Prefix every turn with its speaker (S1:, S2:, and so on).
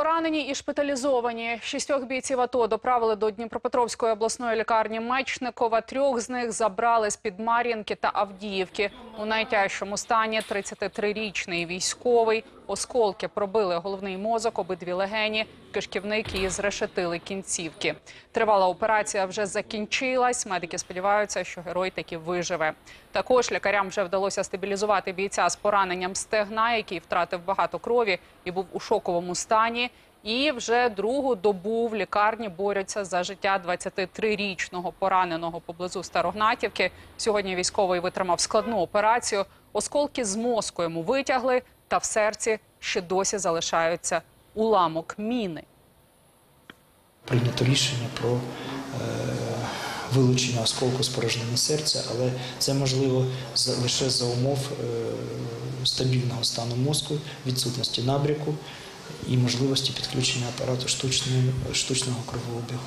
S1: Поранені і шпиталізовані. Шістьох бійців АТО доправили до Дніпропетровської обласної лікарні Мечникова. Трьох з них забрали з-під Мар'їнки та Авдіївки. У найтяжчому стані 33-річний військовий. Осколки пробили головний мозок, обидві легені, кишківники і зрешетили кінцівки. Тривала операція вже закінчилась. Медики сподіваються, що герой таки виживе. Також лікарям вже вдалося стабілізувати бійця з пораненням стегна, який втратив багато крові і був у шоковому стані. І вже другу добу в лікарні борються за життя 23-річного пораненого поблизу Старогнатівки. Сьогодні військовий витримав складну операцію. Осколки з мозку йому витягли, та в серці ще досі залишаються уламок міни.
S2: прийнято рішення про е, вилучення осколку спорожнення серця, але це можливо лише за умов е, стабільного стану мозку, відсутності набряку і можливості підключення апарату штучного кровообігу.